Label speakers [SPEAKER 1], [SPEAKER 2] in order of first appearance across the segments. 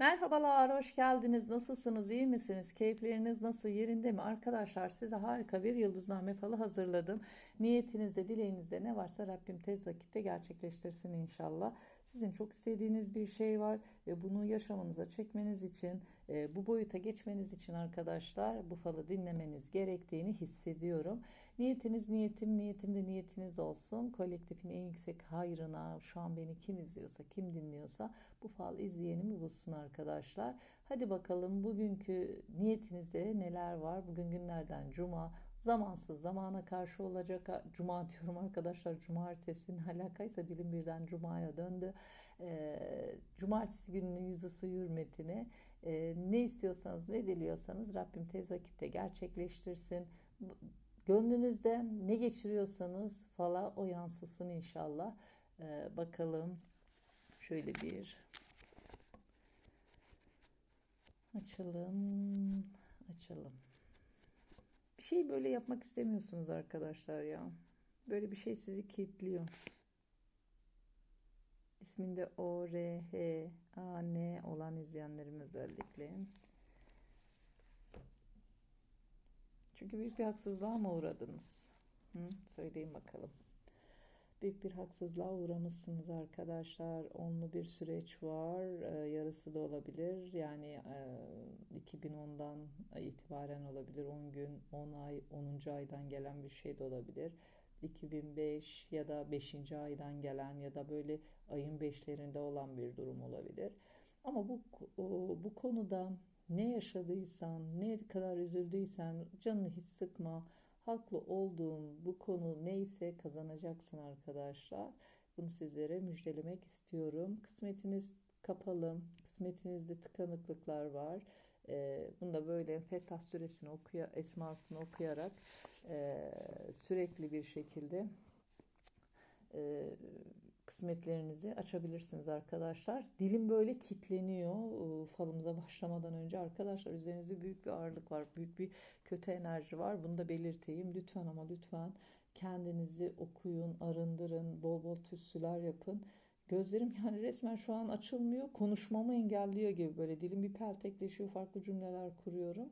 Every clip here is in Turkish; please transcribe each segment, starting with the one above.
[SPEAKER 1] Merhabalar, hoş geldiniz. Nasılsınız, iyi misiniz? Keyifleriniz nasıl, yerinde mi? Arkadaşlar size harika bir yıldızname falı hazırladım. Niyetinizde, dileğinizde ne varsa Rabbim tez vakitte gerçekleştirsin inşallah. Sizin çok istediğiniz bir şey var ve bunu yaşamınıza çekmeniz için, e, bu boyuta geçmeniz için arkadaşlar bu falı dinlemeniz gerektiğini hissediyorum. Niyetiniz niyetim, niyetim de niyetiniz olsun. Kolektifin en yüksek hayrına, şu an beni kim izliyorsa, kim dinliyorsa bu fal izleyenimi bulsun arkadaşlar. Hadi bakalım bugünkü niyetinizde neler var? Bugün günlerden cuma. Zamansız zamana karşı olacak. Cuma diyorum arkadaşlar. Cumartesi ne alakaysa dilim birden cumaya döndü. Ee, cumartesi gününün yüzü su hürmetine e, ne istiyorsanız ne diliyorsanız Rabbim tez vakitte gerçekleştirsin. Gönlünüzde ne geçiriyorsanız fala o yansısın inşallah. Ee, bakalım şöyle bir açalım açalım. Bir şey böyle yapmak istemiyorsunuz arkadaşlar ya. Böyle bir şey sizi kilitliyor. İsminde O, R, H, A, N olan izleyenlerim özellikle. Çünkü büyük bir haksızlığa mı uğradınız? Hı? Söyleyin bakalım. Büyük bir haksızlığa uğramışsınız arkadaşlar. Onlu bir süreç var. Ee, yarısı da olabilir. Yani e, 2010'dan itibaren olabilir. 10 gün, 10 ay, 10. aydan gelen bir şey de olabilir. 2005 ya da 5. aydan gelen ya da böyle ayın 5'lerinde olan bir durum olabilir. Ama bu bu konuda ne yaşadıysan, ne kadar üzüldüysen canını hiç sıkma. Haklı olduğun bu konu neyse kazanacaksın arkadaşlar. Bunu sizlere müjdelemek istiyorum. Kısmetiniz kapalı, kısmetinizde tıkanıklıklar var. Ee, bunu da böyle Fetah suresini okuya, esmasını okuyarak e, sürekli bir şekilde e, kısmetlerinizi açabilirsiniz arkadaşlar. Dilim böyle kitleniyor e, falımıza başlamadan önce arkadaşlar üzerinizde büyük bir ağırlık var. Büyük bir kötü enerji var. Bunu da belirteyim. Lütfen ama lütfen kendinizi okuyun, arındırın, bol bol tütsüler yapın. Gözlerim yani resmen şu an açılmıyor. Konuşmamı engelliyor gibi böyle dilim bir peltekleşiyor. Farklı cümleler kuruyorum.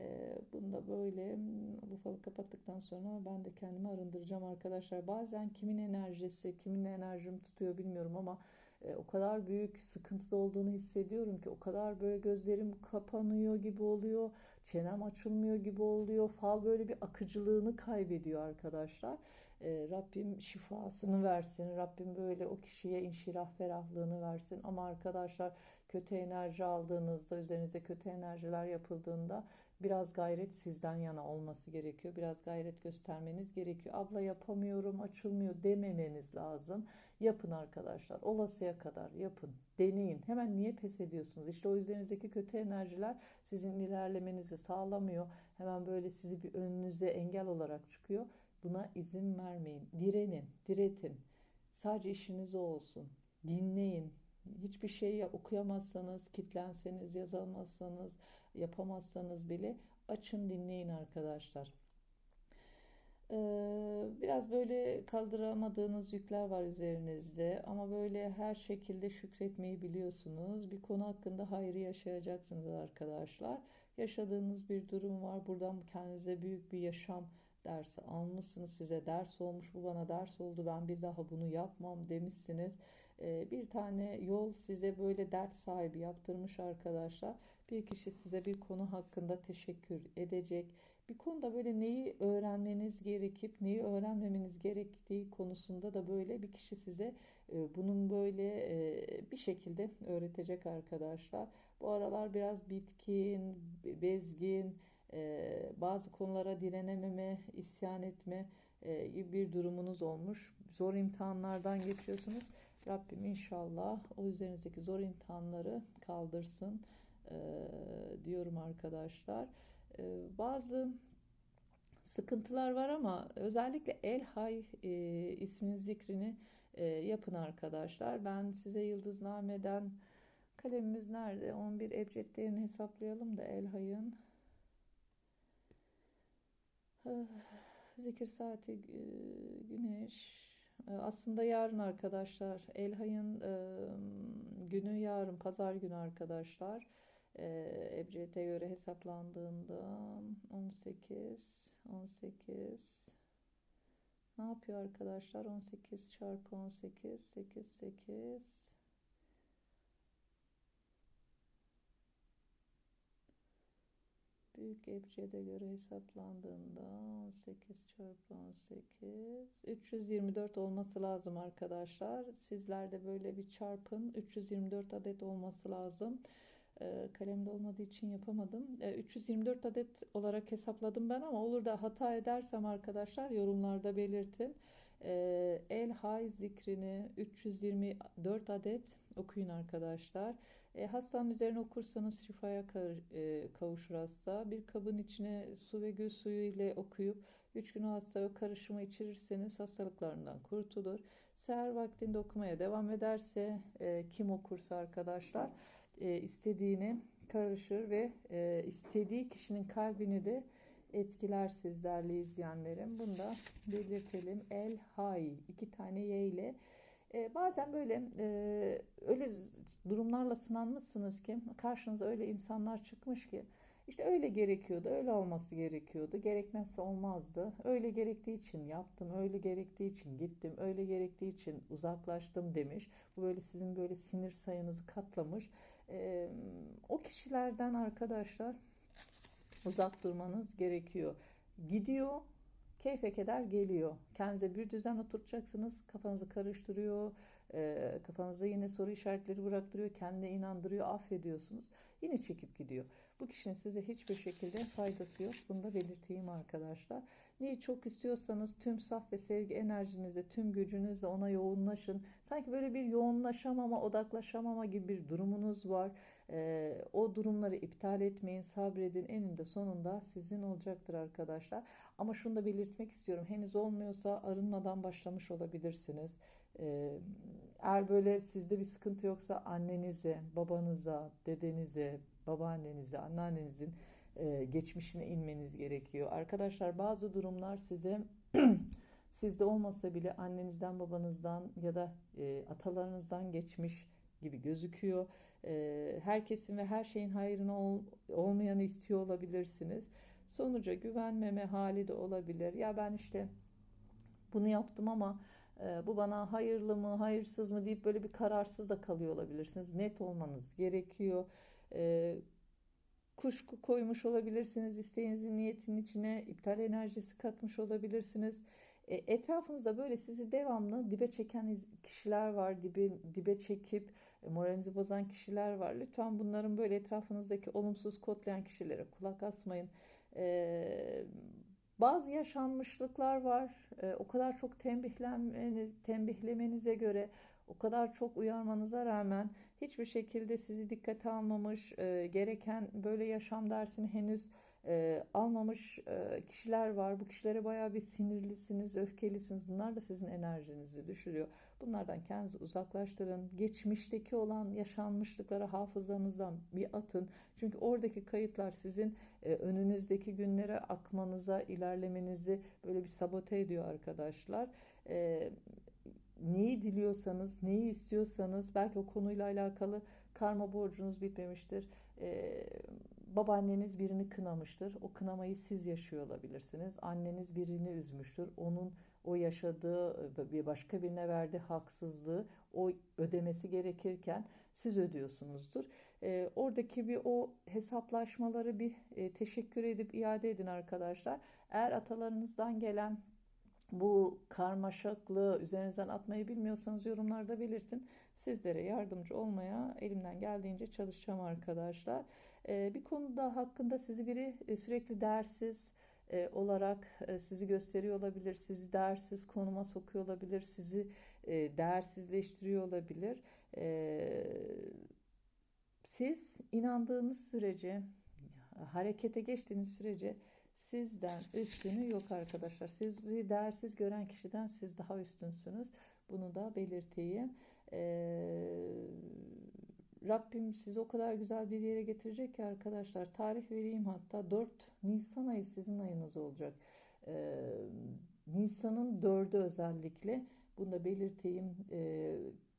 [SPEAKER 1] Ee, bunu da böyle hmm, bu falı kapattıktan sonra ben de kendimi arındıracağım arkadaşlar. Bazen kimin enerjisi, kimin enerjim tutuyor bilmiyorum ama e, o kadar büyük sıkıntıda olduğunu hissediyorum ki o kadar böyle gözlerim kapanıyor gibi oluyor. Çenem açılmıyor gibi oluyor. Fal böyle bir akıcılığını kaybediyor arkadaşlar. E, Rabbim şifasını versin. Rabbim böyle o kişiye inşirah ferahlığını versin. Ama arkadaşlar kötü enerji aldığınızda, üzerinize kötü enerjiler yapıldığında biraz gayret sizden yana olması gerekiyor. Biraz gayret göstermeniz gerekiyor. Abla yapamıyorum, açılmıyor dememeniz lazım. Yapın arkadaşlar. Olasıya kadar yapın. Deneyin. Hemen niye pes ediyorsunuz? İşte o üzerinizdeki kötü enerjiler sizin ilerlemenizi sağlamıyor. Hemen böyle sizi bir önünüze engel olarak çıkıyor. Buna izin vermeyin. Direnin, diretin. Sadece işiniz o olsun. Dinleyin, hiçbir şey okuyamazsanız, kitlenseniz, yazamazsanız, yapamazsanız bile açın dinleyin arkadaşlar. Ee, biraz böyle kaldıramadığınız yükler var üzerinizde ama böyle her şekilde şükretmeyi biliyorsunuz. Bir konu hakkında hayrı yaşayacaksınız arkadaşlar. Yaşadığınız bir durum var. Buradan kendinize büyük bir yaşam dersi almışsınız. Size ders olmuş. Bu bana ders oldu. Ben bir daha bunu yapmam demişsiniz. Ee, bir tane yol size böyle dert sahibi yaptırmış arkadaşlar. Bir kişi size bir konu hakkında teşekkür edecek. Bir konuda böyle neyi öğrenmeniz gerekip neyi öğrenmemeniz gerektiği konusunda da böyle bir kişi size e, bunun böyle e, bir şekilde öğretecek arkadaşlar. Bu aralar biraz bitkin, bezgin, e, bazı konulara direnememe, isyan etme gibi bir durumunuz olmuş. Zor imtihanlardan geçiyorsunuz. Rabbim inşallah o üzerinizdeki zor imtihanları kaldırsın diyorum arkadaşlar. Bazı sıkıntılar var ama özellikle El Hay e, isminin zikrini e, yapın arkadaşlar. Ben size Yıldızname'den kalemimiz nerede? 11 ebced hesaplayalım da El Hay'ın zikir saati güneş E, aslında yarın arkadaşlar. Elhay'ın günü yarın. Pazar günü arkadaşlar. Ebced'e göre hesaplandığında 18, 18 ne yapıyor arkadaşlar? 18 çarpı 18, 8, 8 Büyük ebcede göre hesaplandığında 18 çarpı 18 324 olması lazım arkadaşlar. Sizlerde böyle bir çarpın 324 adet olması lazım. E, kalemde olmadığı için yapamadım. E, 324 adet olarak hesapladım ben ama olur da hata edersem arkadaşlar yorumlarda belirtin. E, el hay zikrini 324 adet okuyun arkadaşlar. E, hastanın üzerine okursanız şifaya e, kavuşur hasta. Bir kabın içine su ve gül suyu ile okuyup 3 gün o hastaya karışımı içirirseniz hastalıklarından kurtulur. Seher vaktinde okumaya devam ederse e, kim okursa arkadaşlar e, istediğini karışır ve e, istediği kişinin kalbini de etkiler sizlerle izleyenlerim. Bunu da belirtelim. El hay iki tane y ile e, bazen böyle e, öyle durumlarla sınanmışsınız ki karşınıza öyle insanlar çıkmış ki işte öyle gerekiyordu, öyle olması gerekiyordu. Gerekmezse olmazdı. Öyle gerektiği için yaptım, öyle gerektiği için gittim, öyle gerektiği için uzaklaştım demiş. Bu böyle sizin böyle sinir sayınızı katlamış. E, o kişilerden arkadaşlar uzak durmanız gerekiyor. Gidiyor, keyfe keder geliyor. Kendinize bir düzen oturacaksınız. Kafanızı karıştırıyor. E, kafanıza yine soru işaretleri bıraktırıyor. Kendine inandırıyor. Affediyorsunuz. Yine çekip gidiyor. Bu kişinin size hiçbir şekilde faydası yok. Bunu da belirteyim arkadaşlar. Neyi çok istiyorsanız tüm saf ve sevgi enerjinizle, tüm gücünüzle ona yoğunlaşın. Sanki böyle bir yoğunlaşamama, odaklaşamama gibi bir durumunuz var. Ee, o durumları iptal etmeyin, sabredin. Eninde sonunda sizin olacaktır arkadaşlar. Ama şunu da belirtmek istiyorum. Henüz olmuyorsa arınmadan başlamış olabilirsiniz. Ee, eğer böyle sizde bir sıkıntı yoksa annenize, babanıza, dedenize, babaannenize, anneannenizin e, geçmişine inmeniz gerekiyor. Arkadaşlar bazı durumlar size sizde olmasa bile annenizden, babanızdan ya da e, atalarınızdan geçmiş gibi gözüküyor. E, herkesin ve her şeyin hayrına ol, olmayanı istiyor olabilirsiniz. Sonuca güvenmeme hali de olabilir. Ya ben işte bunu yaptım ama e, bu bana hayırlı mı, hayırsız mı deyip böyle bir kararsız da kalıyor olabilirsiniz. Net olmanız gerekiyor. E, kuşku koymuş olabilirsiniz. İsteğinizin niyetinin içine iptal enerjisi katmış olabilirsiniz. E, etrafınızda böyle sizi devamlı dibe çeken kişiler var. Dibe, dibe çekip e, moralinizi bozan kişiler var. Lütfen bunların böyle etrafınızdaki olumsuz kodlayan kişilere kulak asmayın. E, bazı yaşanmışlıklar var. E, o kadar çok tembihlemeniz, tembihlemenize göre o kadar çok uyarmanıza rağmen hiçbir şekilde sizi dikkate almamış, e, gereken böyle yaşam dersini henüz e, almamış e, kişiler var. Bu kişilere bayağı bir sinirlisiniz, öfkelisiniz. Bunlar da sizin enerjinizi düşürüyor. Bunlardan kendinizi uzaklaştırın. Geçmişteki olan yaşanmışlıkları hafızanızdan bir atın. Çünkü oradaki kayıtlar sizin e, önünüzdeki günlere akmanıza, ilerlemenizi böyle bir sabote ediyor arkadaşlar. E, neyi diliyorsanız, neyi istiyorsanız belki o konuyla alakalı karma borcunuz bitmemiştir. Ee, babaanneniz birini kınamıştır. O kınamayı siz yaşıyor olabilirsiniz. Anneniz birini üzmüştür. Onun o yaşadığı bir başka birine verdiği haksızlığı o ödemesi gerekirken siz ödüyorsunuzdur. E, oradaki bir o hesaplaşmaları bir e, teşekkür edip iade edin arkadaşlar. Eğer atalarınızdan gelen bu karmaşıklığı üzerinizden atmayı bilmiyorsanız yorumlarda belirtin. Sizlere yardımcı olmaya elimden geldiğince çalışacağım arkadaşlar. Ee, bir konuda hakkında sizi biri e, sürekli dersiz e, olarak e, sizi gösteriyor olabilir, sizi değersiz konuma sokuyor olabilir, sizi değersizleştiriyor olabilir. Siz inandığınız sürece, harekete geçtiğiniz sürece sizden üstünü yok arkadaşlar. Sizi değersiz gören kişiden siz daha üstünsünüz. Bunu da belirteyim. Ee, Rabbim sizi o kadar güzel bir yere getirecek ki arkadaşlar. Tarih vereyim hatta 4 Nisan ayı sizin ayınız olacak. Ee, Nisan'ın 4'ü özellikle Bunu da belirteyim. E,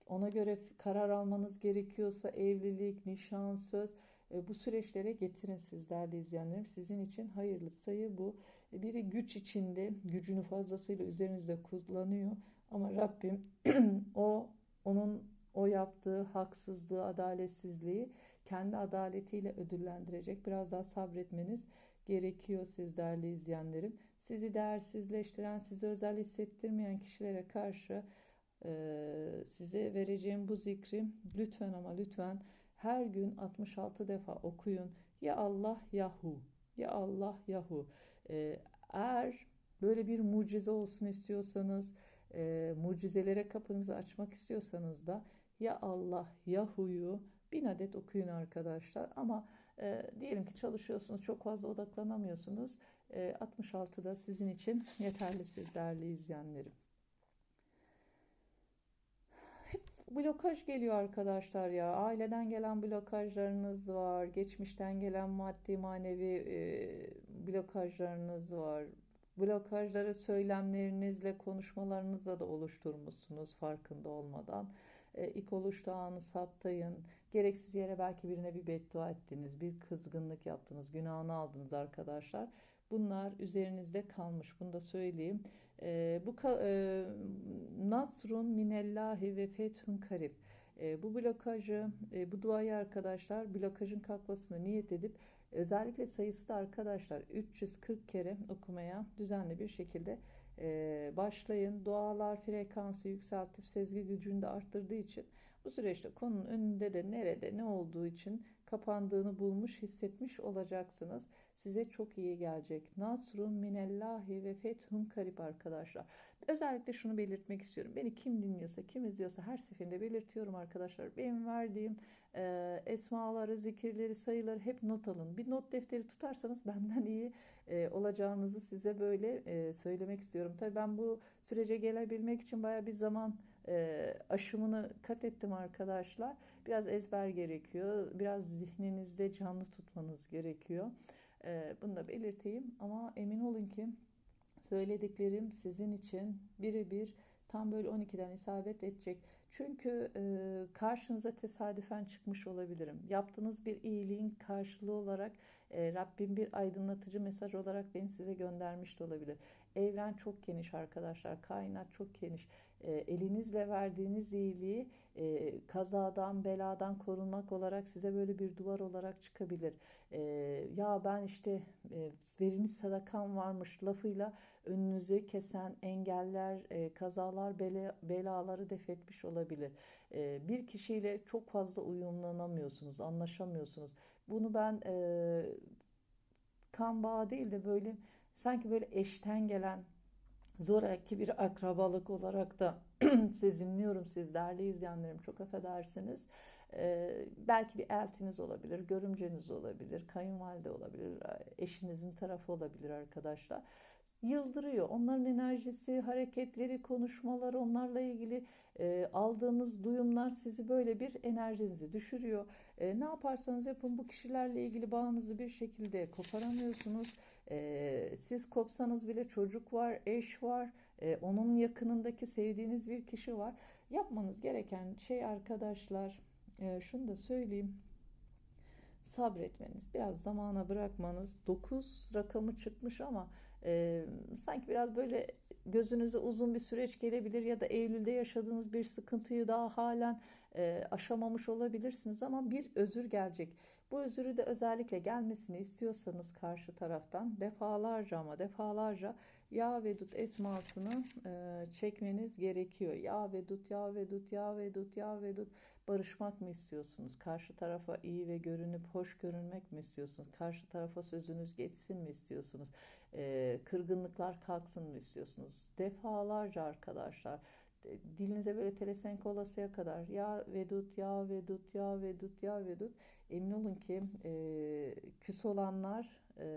[SPEAKER 1] ona göre karar almanız gerekiyorsa evlilik, nişan, söz bu süreçlere getirin siz değerli izleyenlerim. Sizin için hayırlı sayı bu. E, biri güç içinde gücünü fazlasıyla üzerinizde kullanıyor. Ama Rabbim o onun o yaptığı haksızlığı, adaletsizliği kendi adaletiyle ödüllendirecek. Biraz daha sabretmeniz gerekiyor siz değerli izleyenlerim. Sizi değersizleştiren, sizi özel hissettirmeyen kişilere karşı e, size vereceğim bu zikri lütfen ama lütfen her gün 66 defa okuyun. Ya Allah Yahu, ya Allah Yahu. E, eğer böyle bir mucize olsun istiyorsanız, e, mucizelere kapınızı açmak istiyorsanız da ya Allah Yahu'yu bin adet okuyun arkadaşlar. Ama e, diyelim ki çalışıyorsunuz, çok fazla odaklanamıyorsunuz. E, 66 da sizin için yeterli siz değerli izleyenlerim. Hep blokaj geliyor arkadaşlar ya. Aileden gelen blokajlarınız var. Geçmişten gelen maddi manevi e, blokajlarınız var. Blokajları söylemlerinizle, konuşmalarınızla da oluşturmuşsunuz farkında olmadan. E, ilk oluştuğu anı saptayın. Gereksiz yere belki birine bir beddua ettiniz, bir kızgınlık yaptınız, günahını aldınız arkadaşlar. Bunlar üzerinizde kalmış. Bunu da söyleyeyim. E, bu e, Nasrun minellahi ve fethun karib. E, bu blokajı, e, bu duayı arkadaşlar blokajın kalkmasını niyet edip özellikle sayısı da arkadaşlar 340 kere okumaya düzenli bir şekilde e, başlayın. Dualar frekansı yükseltip sezgi gücünü de arttırdığı için bu süreçte konunun önünde de nerede ne olduğu için kapandığını bulmuş hissetmiş olacaksınız. Size çok iyi gelecek. Nasrun minellahi ve fethun karib arkadaşlar. Özellikle şunu belirtmek istiyorum. Beni kim dinliyorsa, kim izliyorsa her seferinde belirtiyorum arkadaşlar. Benim verdiğim e, esmaları, zikirleri, sayıları hep not alın. Bir not defteri tutarsanız benden iyi e, olacağınızı size böyle e, söylemek istiyorum. Tabii ben bu sürece gelebilmek için baya bir zaman e, aşımını kat ettim arkadaşlar. Biraz ezber gerekiyor. Biraz zihninizde canlı tutmanız gerekiyor. E, bunu da belirteyim ama emin olun ki söylediklerim sizin için birebir tam böyle 12'den isabet edecek. Çünkü e, karşınıza tesadüfen çıkmış olabilirim. Yaptığınız bir iyiliğin karşılığı olarak e, Rabbim bir aydınlatıcı mesaj olarak beni size göndermiş de olabilir. Evren çok geniş arkadaşlar. Kainat çok geniş. E, elinizle verdiğiniz iyiliği e, kazadan, beladan korunmak olarak size böyle bir duvar olarak çıkabilir. E, ya ben işte e, verilmiş sadakam varmış lafıyla önünüzü kesen engeller, e, kazalar, bela, belaları defetmiş olabilir. E, bir kişiyle çok fazla uyumlanamıyorsunuz, anlaşamıyorsunuz. Bunu ben e, kan bağı değil de böyle sanki böyle eşten gelen zoraki bir akrabalık olarak da sezinliyorum siz değerli izleyenlerim çok affedersiniz. Ee, belki bir eltiniz olabilir, görümceniz olabilir, kayınvalide olabilir, eşinizin tarafı olabilir arkadaşlar yıldırıyor. Onların enerjisi, hareketleri, konuşmaları, onlarla ilgili e, aldığınız duyumlar sizi böyle bir enerjinizi düşürüyor. E, ne yaparsanız yapın bu kişilerle ilgili bağınızı bir şekilde koparamıyorsunuz. E, siz kopsanız bile çocuk var, eş var, e, onun yakınındaki sevdiğiniz bir kişi var. Yapmanız gereken şey arkadaşlar, e, şunu da söyleyeyim sabretmeniz, biraz zamana bırakmanız. 9 rakamı çıkmış ama e, sanki biraz böyle gözünüze uzun bir süreç gelebilir ya da Eylül'de yaşadığınız bir sıkıntıyı daha halen e, aşamamış olabilirsiniz ama bir özür gelecek. Bu özürü de özellikle gelmesini istiyorsanız karşı taraftan defalarca ama defalarca Ya Vedut esmasını e, çekmeniz gerekiyor. Ya Vedut, Ya Vedut, Ya Vedut, Ya Vedut barışmak mı istiyorsunuz? Karşı tarafa iyi ve görünüp hoş görünmek mi istiyorsunuz? Karşı tarafa sözünüz geçsin mi istiyorsunuz? E, kırgınlıklar kalksın mı istiyorsunuz? Defalarca arkadaşlar dilinize böyle telesenk olasıya kadar ya vedut ya vedut ya vedut ya vedut emin olun ki e, küs olanlar e,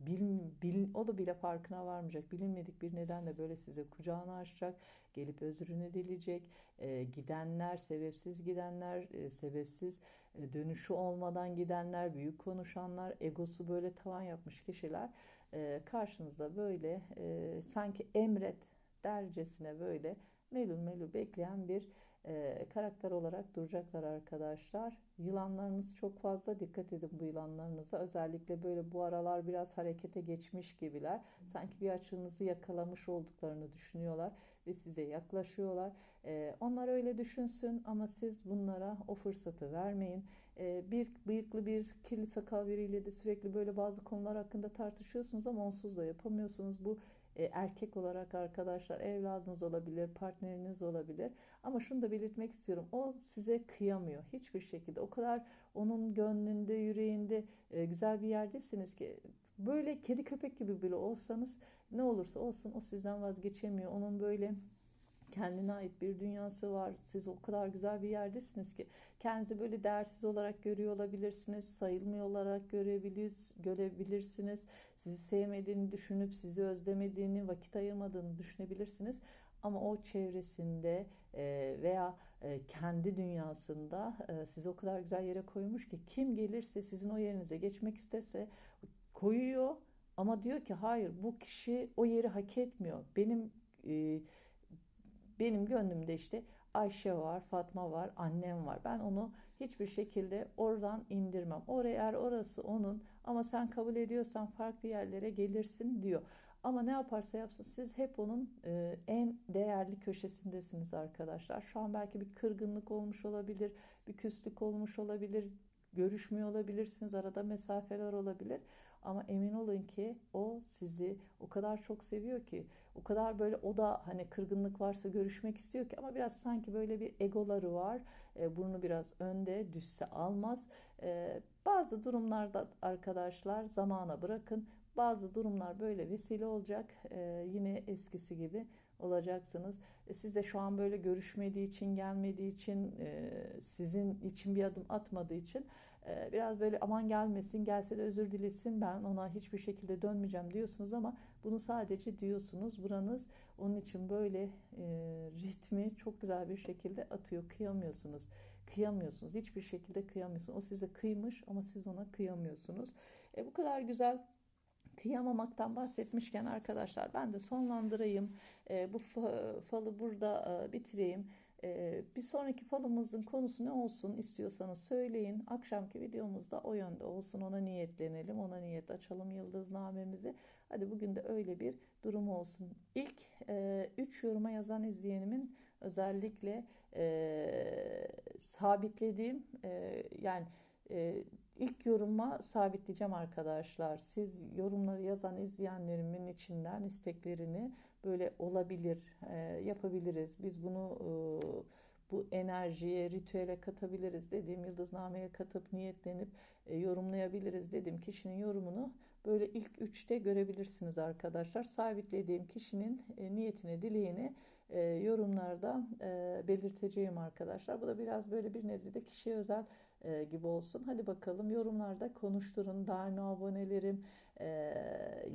[SPEAKER 1] bil, bil, o da bile farkına varmayacak. Bilinmedik bir nedenle böyle size kucağını açacak gelip özrünü dileyecek. E, gidenler sebepsiz gidenler e, sebepsiz e, dönüşü olmadan gidenler büyük konuşanlar egosu böyle tavan yapmış kişiler e, karşınızda böyle e, sanki emret dercesine böyle melul melul bekleyen bir e, karakter olarak duracaklar arkadaşlar. Yılanlarınız çok fazla dikkat edin bu yılanlarınıza. Özellikle böyle bu aralar biraz harekete geçmiş gibiler. Sanki bir açığınızı yakalamış olduklarını düşünüyorlar ve size yaklaşıyorlar. E, onlar öyle düşünsün ama siz bunlara o fırsatı vermeyin. E, bir bıyıklı bir kirli sakal biriyle de sürekli böyle bazı konular hakkında tartışıyorsunuz ama onsuz da yapamıyorsunuz. Bu e, erkek olarak arkadaşlar evladınız olabilir, partneriniz olabilir. Ama şunu da belirtmek istiyorum. O size kıyamıyor hiçbir şekilde. O kadar onun gönlünde, yüreğinde e, güzel bir yerdesiniz ki böyle kedi köpek gibi bile olsanız ne olursa olsun o sizden vazgeçemiyor. Onun böyle kendine ait bir dünyası var. Siz o kadar güzel bir yerdesiniz ki kendinizi böyle değersiz olarak görüyor olabilirsiniz. Sayılmıyor olarak görebilir, görebilirsiniz. Sizi sevmediğini düşünüp sizi özlemediğini, vakit ayırmadığını düşünebilirsiniz. Ama o çevresinde e, veya e, kendi dünyasında e, sizi o kadar güzel yere koymuş ki kim gelirse sizin o yerinize geçmek istese koyuyor ama diyor ki hayır bu kişi o yeri hak etmiyor. Benim benim gönlümde işte Ayşe var, Fatma var, annem var. Ben onu hiçbir şekilde oradan indirmem. Oraya eğer orası onun ama sen kabul ediyorsan farklı yerlere gelirsin diyor. Ama ne yaparsa yapsın siz hep onun e, en değerli köşesindesiniz arkadaşlar. Şu an belki bir kırgınlık olmuş olabilir, bir küslük olmuş olabilir, görüşmüyor olabilirsiniz, arada mesafeler olabilir. Ama emin olun ki o sizi o kadar çok seviyor ki, o kadar böyle o da hani kırgınlık varsa görüşmek istiyor ki ama biraz sanki böyle bir egoları var. E, burnu biraz önde, düşse almaz. E, bazı durumlarda arkadaşlar zamana bırakın. Bazı durumlar böyle vesile olacak. E, yine eskisi gibi olacaksınız. E, siz de şu an böyle görüşmediği için, gelmediği için, e, sizin için bir adım atmadığı için e, biraz böyle aman gelmesin, gelse de özür dilesin ben ona hiçbir şekilde dönmeyeceğim diyorsunuz ama bunu sadece diyorsunuz. Buranız onun için böyle e, ritmi çok güzel bir şekilde atıyor. Kıyamıyorsunuz. Kıyamıyorsunuz. Hiçbir şekilde kıyamıyorsunuz. O size kıymış ama siz ona kıyamıyorsunuz. E, bu kadar güzel kıyamamaktan bahsetmişken arkadaşlar ben de sonlandırayım. E, bu falı burada e, bitireyim. E, bir sonraki falımızın konusu ne olsun istiyorsanız söyleyin. Akşamki videomuzda o yönde olsun. Ona niyetlenelim. Ona niyet açalım yıldıznamemizi. Hadi bugün de öyle bir durum olsun. İlk 3 e, yoruma yazan izleyenimin özellikle e, sabitlediğim e, yani e, ilk yoruma sabitleyeceğim arkadaşlar. Siz yorumları yazan izleyenlerimin içinden isteklerini böyle olabilir, e, yapabiliriz. Biz bunu e, bu enerjiye, ritüele katabiliriz dediğim yıldıznameye katıp niyetlenip e, yorumlayabiliriz dediğim kişinin yorumunu böyle ilk üçte görebilirsiniz arkadaşlar. Sabitlediğim kişinin e, niyetini, dileğini e, yorumlarda e, belirteceğim arkadaşlar. Bu da biraz böyle bir nebze de kişiye özel e, gibi olsun. Hadi bakalım yorumlarda konuşturun. Daimi abonelerim, e,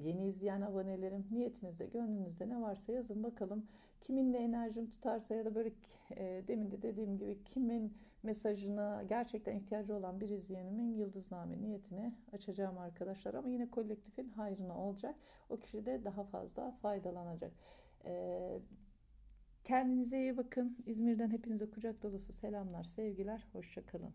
[SPEAKER 1] yeni izleyen abonelerim niyetinizde, gönlünüzde ne varsa yazın bakalım. Kiminle enerjim tutarsa ya da böyle e, demin de dediğim gibi kimin mesajına gerçekten ihtiyacı olan bir izleyenimin yıldızname niyetini açacağım arkadaşlar. Ama yine kolektifin hayrına olacak. O kişi de daha fazla faydalanacak. Ee, kendinize iyi bakın. İzmir'den hepinize kucak dolusu selamlar, sevgiler. Hoşçakalın.